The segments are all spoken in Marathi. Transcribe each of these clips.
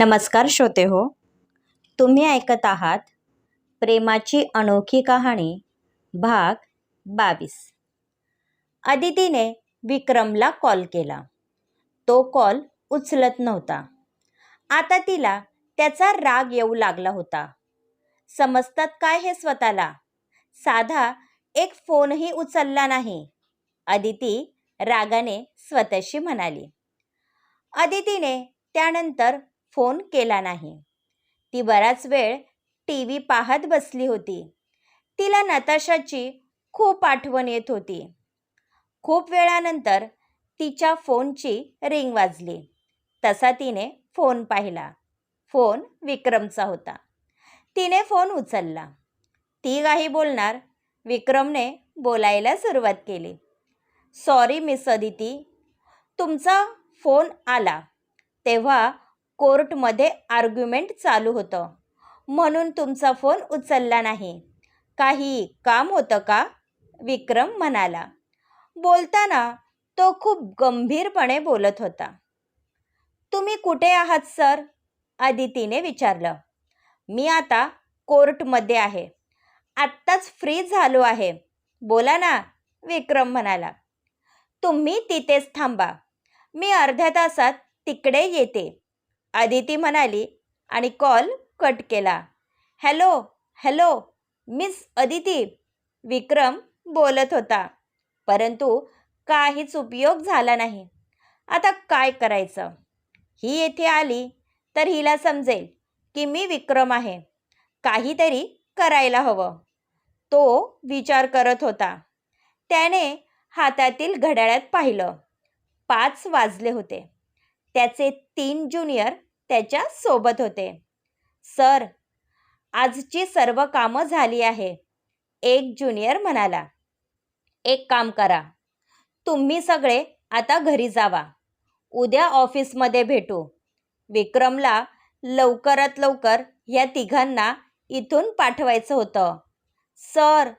नमस्कार श्रोते हो तुम्ही ऐकत आहात प्रेमाची अनोखी कहाणी भाग बावीस. अदितीने विक्रमला कॉल केला. तो कॉल उचलत नव्हता. आता तिला त्याचा राग येऊ लागला होता. समजतात काय हे स्वतःला? साधा एक फोनही उचलला नाही अदिती रागाने स्वतःशी म्हणाली. अदितीने त्यानंतर फोन केला नाही. ती बराच वेळ टी व्ही पाहत बसली होती. तिला नताशाची खूप आठवण येत होती. खूप वेळानंतर तिच्या फोनची रिंग वाजली. तसा तिने फोन पाहिला. फोन विक्रमचा होता. तिने फोन उचलला. ती काही बोलणार विक्रमने बोलायला सुरुवात केली. सॉरी मिस अदिती तुमचा फोन आला. तेव्हा कोर्टमध्ये आर्ग्युमेंट चालू होतं. म्हणून तुमचा फोन उचलला नाही. काही काम होतं का? विक्रम म्हणाला. बोलताना तो खूप गंभीरपणे बोलत होता. तुम्ही कुठे आहात सर? आदितीने विचारलं. मी आता कोर्टमध्ये आहे. आत्ताच फ्री झालो आहे. बोला ना विक्रम म्हणाला. तुम्ही तिथेच थांबा. मी अर्ध्या तासात तिकडे येते. आदिती म्हणाली आणि कॉल कट केला. Hello hello miss Aditi Vikram बोलत होता. परंतु काहीच उपयोग झाला नाही. आता काय करायचं? ही येथे आली तर हिला समजेल की मी विक्रम आहे. काहीतरी करायला हवं. तो विचार करत होता. त्याने हातातील घड्याळात पाहिलं. पाच वाजले होते. त्याचे तीन ज्युनियर त्याच्या सोबत होते. सर आजची सर्व कामं झाली आहे एक ज्युनियर म्हणाला. एक काम करा तुम्ही सगळे आता घरी जावा. उद्या ऑफिसमध्ये भेटू. विक्रमला लवकरात लवकर या तिघांना इथून पाठवायचं होतं. सर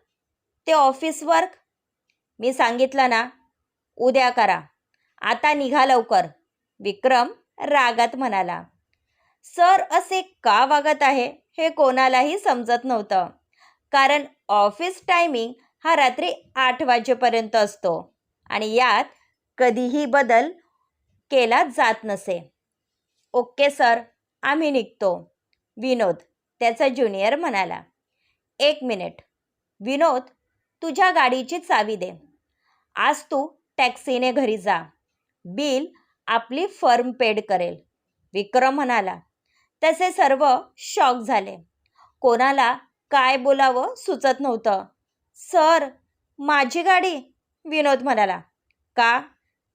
ते ऑफिस वर्क? मी सांगितलं ना. उद्या करा. आता निघा लवकर. विक्रम रागात म्हणाला सर असे का वागत आहे हे कोणालाही समजत नव्हतं. कारण ऑफिस टायमिंग हा रात्री आठ वाजेपर्यंत असतो आणि यात कधीही बदल केला जात नसे. ओके सर आम्ही निघतो. विनोद त्याचा ज्युनियर म्हणाला एक मिनिट विनोद तुझ्या गाडीची चावी दे. आज तू टॅक्सीने घरी जा. बिल आपली फर्म पेड करेल. विक्रम म्हणाला तसे सर्व शॉक झाले. कोणाला काय बोलावं सुचत नव्हतं. सर माझी गाडी विनोद म्हणाला का?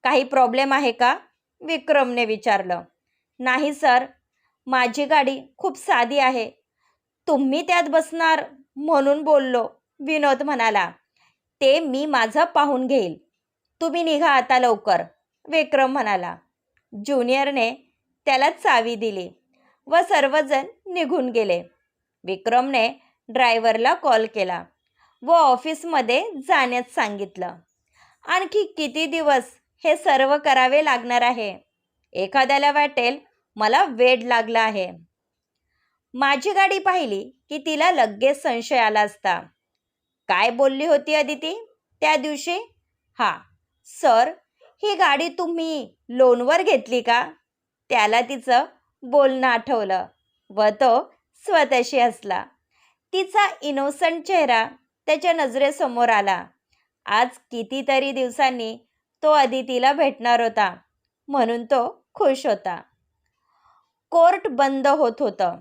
काही प्रॉब्लेम आहे का विक्रमने विचारलं नाही सर. माझी गाडी खूप साधी आहे. तुम्ही त्यात बसणार म्हणून बोललो विनोद म्हणाला ते मी माझं पाहून घेईल. तुम्ही निघा आता लवकर विक्रम म्हणाला ज्युनियरने त्याला चावी दिली व सर्वजण निघून गेले. विक्रमने ड्रायव्हरला कॉल केला व ऑफिसमध्ये जाण्यास सांगितलं. आणखी किती दिवस हे सर्व करावे लागणार आहे? एखाद्याला वाटेल मला वेड लागला आहे. माझी गाडी पाहिली की तिला लगेच संशय आला असता. काय बोलली होती अदिती? त्या दिवशी? हा सर ही गाडी तुम्ही लोनवर घेतली का? त्याला तिचं बोलणं आठवलं व तो स्वतःशी हसला. तिचा इनोसंट चेहरा त्याच्या नजरेसमोर आला. आज कितीतरी दिवसांनी तो अदितीला भेटणार होता म्हणून तो खुश होता. कोर्ट बंद होत होतं.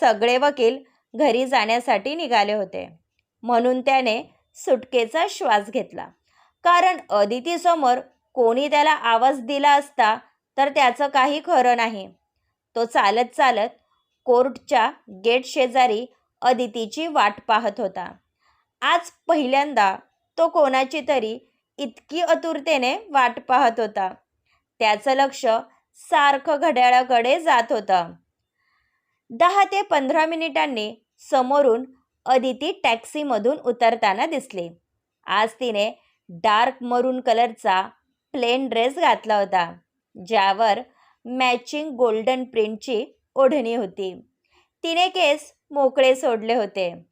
सगळे वकील घरी जाण्यासाठी निघाले होते. म्हणून त्याने सुटकेचा श्वास घेतला. कारण अदितीसमोर कोणी त्याला आवाज दिला असता तर त्याचं काही खरं नाही. तो चालत चालत कोर्टच्या गेट शेजारी अदितीची वाट पाहत होता. आज पहिल्यांदा तो कोणाची तरी इतकी आतुरतेने वाट पाहत होता. त्याचं लक्ष सारखं घड्याळाकडे जात होतं. दहा ते पंधरा मिनिटांनी समोरून अदिती टॅक्सीमधून उतरताना दिसली. आज तिने डार्क मरून कलरचा प्लेन ड्रेस घातला होता ज्यावर मॅचिंग गोल्डन प्रिंटची ओढणी होती. तिने केस मोकळे सोडले होते.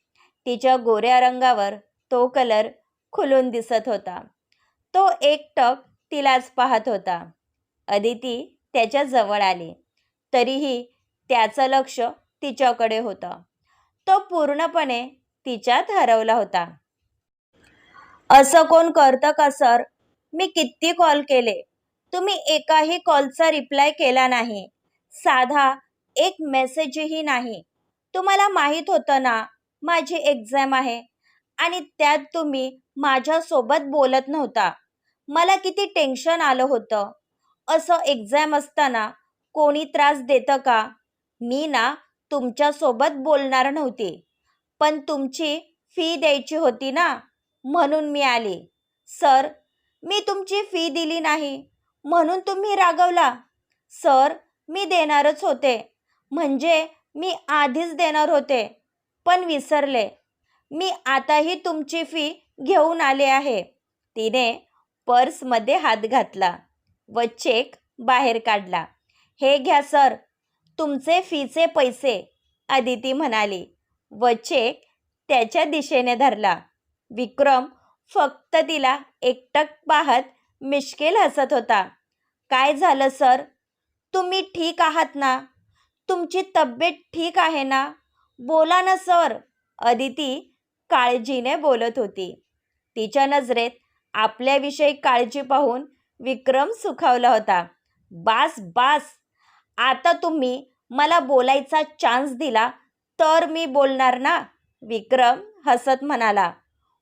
तिच्या गोऱ्या रंगावर तो कलर खुलून दिसत होता. तो एकटक तिलाच पाहत होता. अदिती त्याच्याजवळ आली. तरीही त्याचं लक्ष तिच्याकडे होतं. तो पूर्णपणे तिच्यात हरवला होता. असं कोण करतं का सर? मी किती कॉल केले? तुम्ही एकाही कॉलचा रिप्लाय केला नाही. साधा एक मेसेजही नाही. तुम्हाला माहीत होतं ना माझी एक्झाम आहे. आणि त्यात तुम्ही माझ्यासोबत बोलत नव्हता. मला किती टेन्शन आलं होतं. असं एक्झाम असताना कोणी त्रास देतं का? मी ना तुमच्यासोबत बोलणार नव्हती. पण तुमची फी द्यायची होती ना म्हणून मी आली. सर मी तुमची फी दिली नाही. म्हणून तुम्ही रागवला. सर मी देणारच होते. म्हणजे मी आधीच देणार होते. पण विसरले. मी आताही तुमची फी घेऊन आले आहे. तिने पर्समध्ये हात घातला व चेक बाहेर काढला. हे घ्या सर. तुमचे फीचे पैसे अदिती म्हणाली व चेक त्याच्या दिशेने धरला. विक्रम फक्त तिला एकटक पाहत मिश्केल हसत होता. काय झालं सर? तुम्ही ठीक आहात ना? तुमची तब्येत ठीक आहे ना? बोला ना सर अदिती काळजीने बोलत होती. तिच्या नजरेत आपल्याविषयी काळजी पाहून विक्रम सुखावला होता. बास बास आता तुम्ही मला बोलायचा चान्स दिला तर मी बोलणार ना? विक्रम हसत म्हणाला.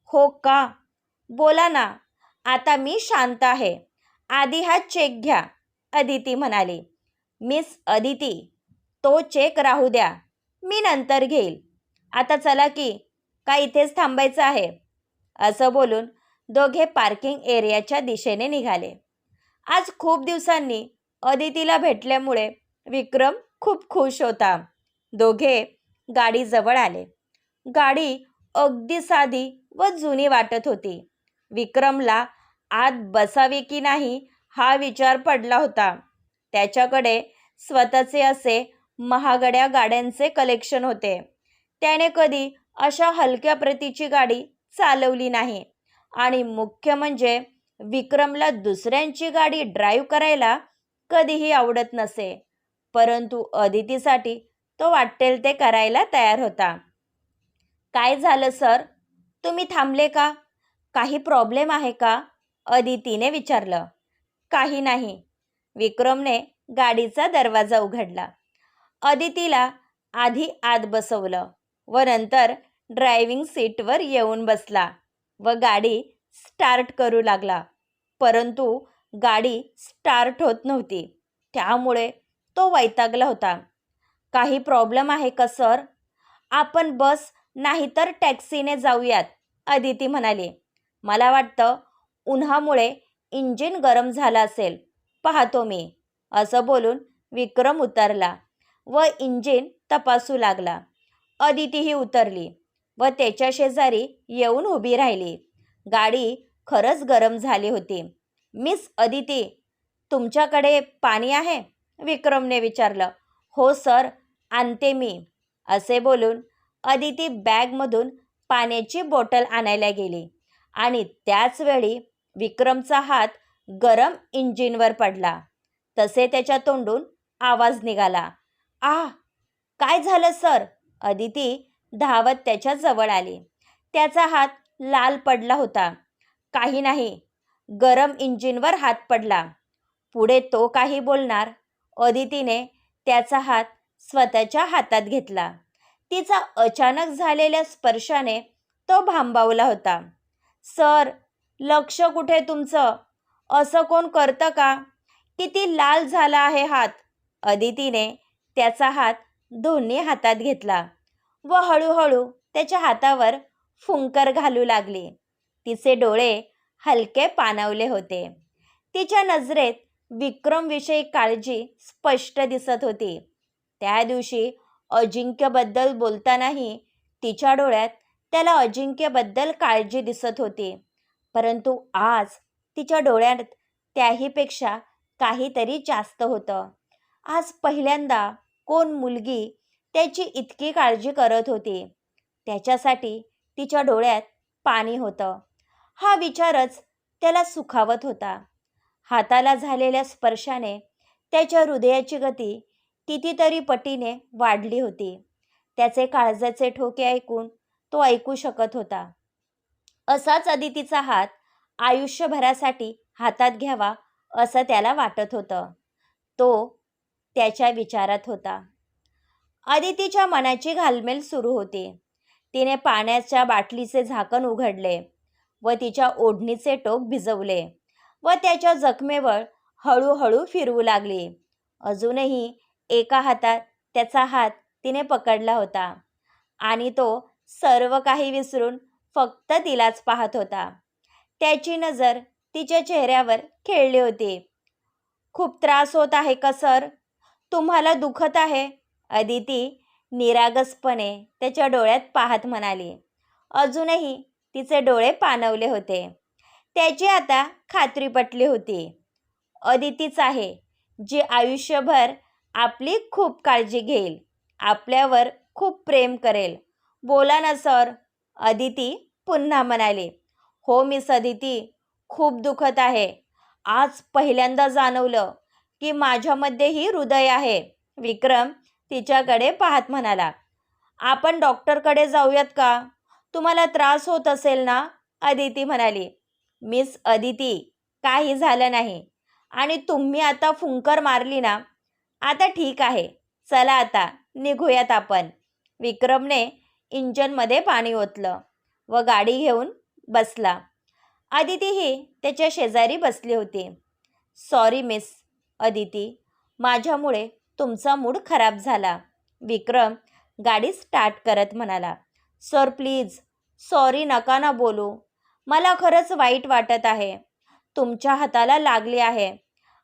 हो का? बोला ना आता मी शांत आहे. आधी हा चेक घ्या अदिती म्हणाली. मिस अदिती तो चेक राहू द्या. मी नंतर घेईल. आता चला की का इथेच थांबायचं आहे? असं बोलून दोघे पार्किंग एरियाच्या दिशेने निघाले. आज खूप दिवसांनी अदितीला भेटल्यामुळे विक्रम खूप खुश होता. दोघे गाडीजवळ आले. गाडी अगदी साधी व जुनी वाटत होती. विक्रमला आत बसावे की नाही हा विचार पडला होता. त्याच्याकडे स्वतःचे असे महागड्या गाड्यांचे कलेक्शन होते. त्याने कधी अशा हलक्या प्रतीची गाडी चालवली नाही. आणि मुख्य म्हणजे विक्रमला दुसऱ्यांची गाडी ड्राईव्ह करायला कधीही आवडत नसे. परंतु अदितीसाठी तो वाटेल ते करायला तयार होता. काय झालं सर? तुम्ही थांबले का? काही प्रॉब्लेम आहे का? अदितीने विचारलं. काही नाही. विक्रमने गाडीचा दरवाजा उघडला. अदितीला आधी आत बसवलं व नंतर ड्रायव्हिंग सीटवर येऊन बसला व गाडी स्टार्ट करू लागला. परंतु गाडी स्टार्ट होत नव्हती. त्यामुळे तो वैतागला होता. काही प्रॉब्लेम आहे का सर? आपण बस नाहीतर टॅक्सीने जाऊयात अदिती म्हणाली. मला वाटतं उन्हामुळे इंजिन गरम झालं असेल. पाहतो मी. असं बोलून विक्रम उतरला व इंजिन तपासू लागला. अदितीही उतरली व त्याच्या शेजारी येऊन उभी राहिली. गाडी खरंच गरम झाली होती. मिस अदिती तुमच्याकडे पाणी आहे? विक्रमने विचारलं. हो सर आणते मी. असे बोलून अदिती बॅगमधून पाण्याची बॉटल आणायला गेली. आणि त्याचवेळी विक्रमचा हात गरम इंजिनवर पडला. तसे त्याच्या तोंडून आवाज निघाला. आ काय झालं सर? अदिती धावत त्याच्याजवळ आली. त्याचा हात लाल पडला होता. काही नाही. गरम इंजिनवर हात पडला. पुढे तो काही बोलणार? अदितीने त्याचा हात स्वतःच्या हातात घेतला. तिचा अचानक झालेल्या स्पर्शाने तो भांबावला होता. सर लक्ष कुठे तुमचं? असं कोण करतं का? किती लाल झाला आहे हात. अदितीने त्याचा हात दोन्ही हातात घेतला व हळूहळू त्याच्या हातावर फुंकर घालू लागली. तिचे डोळे हलके पाणवले होते. तिच्या नजरेत विक्रमविषयी काळजी स्पष्ट दिसत होती. त्या दिवशी अजिंक्यबद्दल बोलतानाही तिच्या डोळ्यात त्याला अजिंक्यबद्दल काळजी दिसत होती. परंतु आज तिच्या डोळ्यात त्याहीपेक्षा काहीतरी जास्त होतं. आज पहिल्यांदा कोण मुलगी त्याची इतकी काळजी करत होती? त्याच्यासाठी तिच्या डोळ्यात पाणी होतं. हा विचारच त्याला सुखावत होता. हाताला झालेल्या स्पर्शाने त्याच्या हृदयाची गती कितीतरी पटीने वाढली होती. त्याचे काळजाचे ठोके ऐकून तो ऐकू शकत होता. असाच अदितीचा हात आयुष्यभरासाठी हातात घ्यावा असं त्याला वाटत होतं. तो त्याच्या विचारात होता. अदितीच्या मनाची घालमेल सुरू होती. तिने पाण्याच्या बाटलीचे झाकण उघडले व तिच्या ओढणीचे टोक भिजवले व त्याच्या जखमेवर हळूहळू फिरवू लागली. अजूनही एका हातात त्याचा हात तिने पकडला होता आणि तो सर्व काही विसरून फक्त तिलाच पाहत होता. त्याची नजर तिच्या चेहऱ्यावर खेळली होती. खूप त्रास होत आहे का सर? तुम्हाला दुखत आहे? अदिती निरागसपणे त्याच्या डोळ्यात पाहत म्हणाली. अजूनही तिचे डोळे पाणवले होते. त्याची आता खात्री पटली होती. अदितीच आहे जी आयुष्यभर आपली खूप काळजी घेईल आपल्यावर खूप प्रेम करेल. बोला ना सर. अदिती पुन्हा म्हणाली. हो मिस अदिती खूप दुखत आहे. आज पहिल्यांदा जाणवलं की माझ्यामध्येही हृदय आहे. विक्रम तिच्याकडे पाहत म्हणाला. आपण डॉक्टरकडे जाऊयात का? तुम्हाला त्रास होत असेल ना? अदिती म्हणाली. मिस अदिती काही झालं नाही. आणि तुम्ही आता फुंकर मारली ना? आता ठीक आहे. चला आता निघूयात आपण. विक्रमने इंजनमध्ये पाणी ओतलं व गाडी घेऊन बसला. आदितीही त्याच्या शेजारी बसली होती. सॉरी मिस अदिती माझ्यामुळे तुमचा मूड खराब झाला विक्रम गाडी स्टार्ट करत म्हणाला. सर प्लीज सॉरी नका ना बोलू. मला खरंच वाईट वाटत आहे. तुमच्या हाताला लागली आहे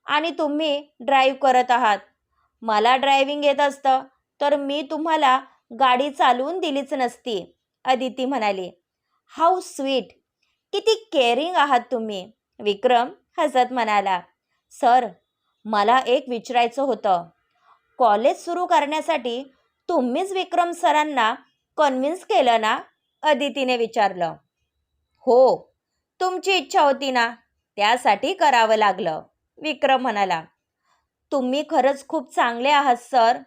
आणि तुम्ही ड्राईव्ह करत आहात. मला ड्रायव्हिंग येत असतं तर मी तुम्हाला गाडी चालवून दिलीच नसती. अदिती म्हणाली हाऊ स्वीट किती केअरिंग आहात तुम्ही. विक्रम हसत म्हणाला सर मला एक विचारायचं होतं. कॉलेज सुरू करण्यासाठी तुम्हीच विक्रम सरांना कन्व्हिन्स केलं ना? अदितीने विचारलं. हो तुमची इच्छा होती ना त्यासाठी करावं लागलं. विक्रम म्हणाला तुम्ही खरंच खूप चांगले आहात सर.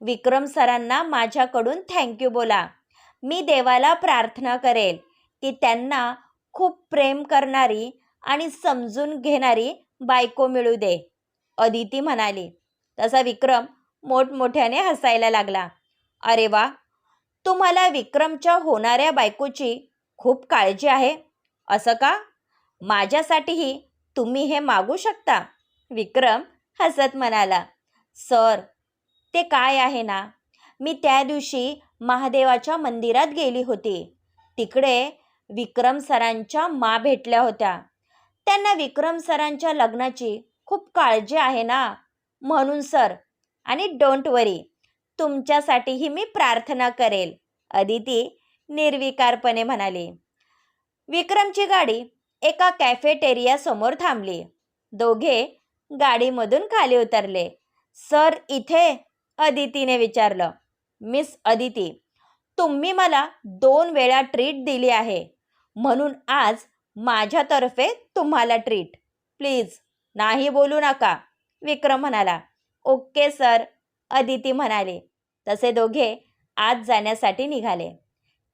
विक्रम सरांना माझ्याकडून थँक्यू बोला. मी देवाला प्रार्थना करेल की त्यांना खूप प्रेम करणारी आणि समजून घेणारी बायको मिळू दे अदिती म्हणाली. तसा विक्रम मोठमोठ्याने हसायला लागला. अरे वा तुम्हाला विक्रमच्या होणाऱ्या बायकोची खूप काळजी आहे असं का? माझ्यासाठीही तुम्ही हे मागू शकता? विक्रम हसत म्हणाला. सर ते काय आहे ना? मी त्या दिवशी महादेवाच्या मंदिरात गेली होती. तिकडे विक्रम सरांच्या मा भेटल्या होत्या. त्यांना विक्रम सरांच्या लग्नाची खूप काळजी आहे ना? म्हणून सर आणि डोंट वरी तुमच्यासाठीही मी प्रार्थना करेल अदिती निर्विकारपणे म्हणाली. विक्रमची गाडी एका कॅफेटेरियासमोर थांबली. दोघे गाडीमधून खाली उतरले. सर इथे अदितीने विचारलं. मिस अदिती तुम्ही मला दोन वेळा ट्रीट दिली आहे. म्हणून आज माझ्यातर्फे तुम्हाला ट्रीट प्लीज नाही बोलू नका. विक्रम म्हणाला. ओके सर अदिती म्हणाले. तसे दोघे आत जाण्यासाठी निघाले.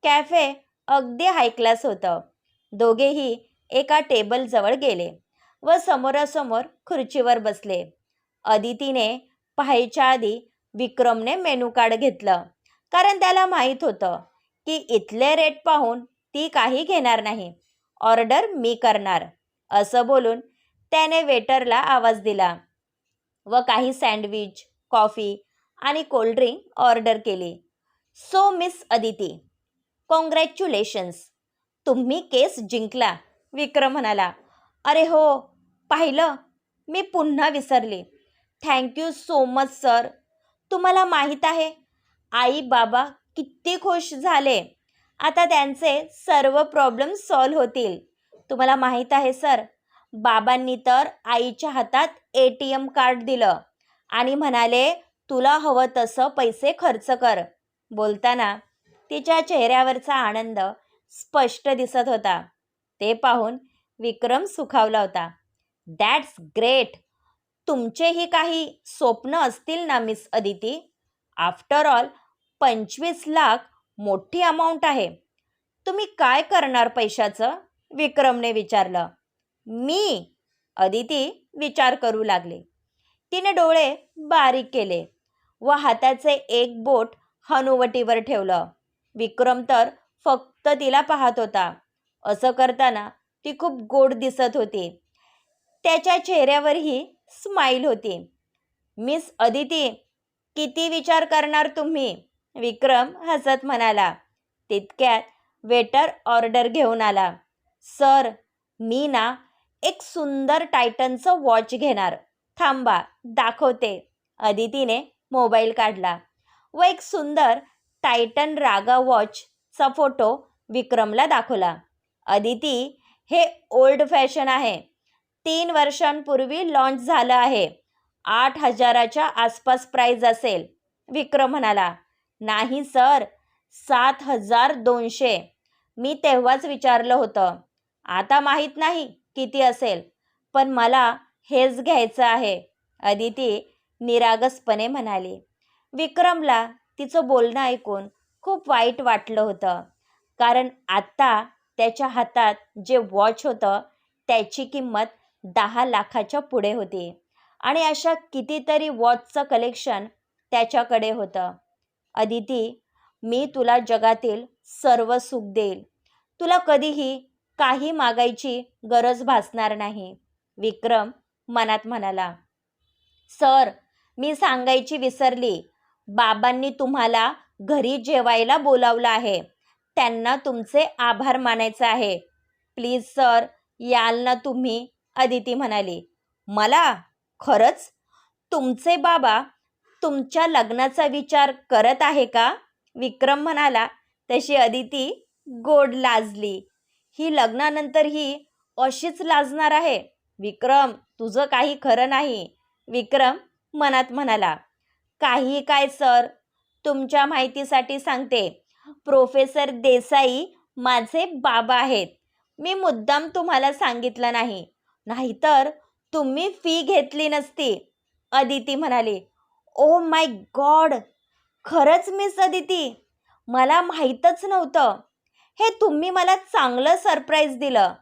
कॅफे अगदी हायक्लास होतं. दोघेही एका टेबलजवळ गेले व समोरासमोर खुर्चीवर बसले. अदितीने पाहायच्या आधी विक्रमने मेनू कार्ड घेतलं. कारण त्याला माहीत होतं की इथले रेट पाहून ती काही घेणार नाही. ऑर्डर मी करणार असं बोलून त्याने वेटरला आवाज दिला व काही सँडविच कॉफी आणि कोल्ड्रिंक ऑर्डर केली. So miss Aditi congratulations. तुम्ही केस जिंकला विक्रम म्हणाला. अरे हो पाहिलं मी पुन्हा विसरले. Thank you so much sir. तुम्हाला माहीत आहे. आई बाबा किती खुश झाले. आता त्यांचे सर्व प्रॉब्लेम सॉल्व होतील. तुम्हाला माहीत आहे सर बाबांनी तर आईच्या हातात ए टी एम कार्ड दिलं आणि म्हणाले तुला हवं तसं पैसे खर्च कर. बोलताना तिच्या चेहऱ्यावरचा आनंद स्पष्ट दिसत होता. ते पाहून विक्रम सुखावला होता. दॅट्स ग्रेट तुमचेही काही स्वप्न असतील ना मिस अदिती? आफ्टर ऑल पंचवीस लाख मोठी अमाऊंट आहे. तुम्ही काय करणार पैशाचं? विक्रमने विचारलं. मी? अदिती विचार करू लागले. तिने डोळे बारीक केले व हाताचे एक बोट हनुवटीवर ठेवलं. विक्रम तर फक्त तिला पाहत होता. असं करताना ती खूप गोड दिसत होती. त्याच्या चेहऱ्यावरही स्माईल होती. मिस अदिती किती विचार करणार तुम्ही? विक्रम हसत म्हणाला. तितक्यात वेटर ऑर्डर घेऊन आला. सर मी ना एक सुंदर टायटनचं वॉच घेणार. थांबा दाखवते. अदितीने मोबाईल काढला. व एक सुंदर टायटन रागा वॉचचा फोटो विक्रमला दाखवला. अदिती हे ओल्ड फॅशन आहे. तीन वर्षांपूर्वी लॉन्च झालं आहे. आठ हजाराच्या आसपास प्राईज असेल. विक्रम म्हणाला नाही सर सात हजार दोनशे. मी तेव्हाच विचारलं होतं. आता माहीत नाही किती असेल पण मला हेच घ्यायचं आहे अदिती निरागसपणे म्हणाली. विक्रमला तिचं बोलणं ऐकून खूप वाईट वाटलं होतं. कारण आत्ता त्याच्या हातात जे वॉच होतं त्याची किंमत दहा लाखाच्या पुढे होती. आणि अशा कितीतरी वॉचचं कलेक्शन त्याच्याकडे होतं. अदिती मी तुला जगातील सर्व सुख देईल. तुला कधीही काही मागायची गरज भासणार नाही विक्रम मनात म्हणाला. सर मी सांगायची विसरली. बाबांनी तुम्हाला घरी जेवायला बोलावलं आहे. त्यांना तुमचे आभार मानायचे आहे. प्लीज सर याल ना तुम्ही अदिती म्हणाली मला? खरंच? तुमचे बाबा तुमच्या लग्नाचा विचार करत आहे का? विक्रम म्हणाला तशी अदिती गोड लाजली. ही लग्नानंतर ही अशीच लाजणार आहे. विक्रम तुझं काही खरं नाही. विक्रम मनात म्हणाला काही काय सर? तुमच्या माहितीसाठी सांगते. प्रोफेसर देसाई माझे बाबा आहेत. मी मुद्दाम तुम्हाला सांगितलं नाही. नाहीतर तुम्ही फी घेतली नसती. अदिती म्हणाली ओ माय गॉड खरंच मिस अदिती. मला माहीतच नव्हतं. हे तुम्ही मला चांगलं सरप्राईज दिलं.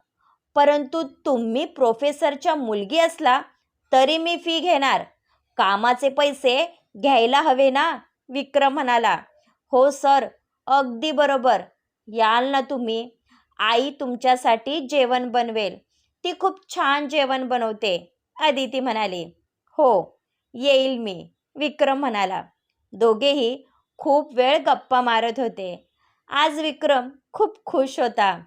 परंतु तुम्ही प्रोफेसरच्या मुलगी असला तरी मी फी घेणार. कामाचे पैसे घ्यायला हवे ना? विक्रम म्हणाला. हो सर अगदी बरोबर. याल ना तुम्ही. आई तुमच्यासाठी जेवण बनवेल. ती खूप छान जेवण बनवते अदिती म्हणाली. हो येईल मी विक्रम म्हणाला. दोघेही खूप वेळ गप्पा मारत होते. आज विक्रम खूप खुश होता.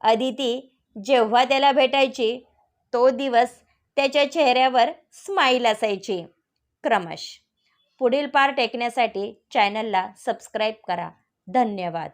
अदिती जेव्हा त्याला भेटायची तो दिवस त्याच्या चेहऱ्यावर स्माईल असायची. क्रमश. पुढील पार्ट ऐकण्यासाठी चॅनलला सबस्क्राईब करा. धन्यवाद.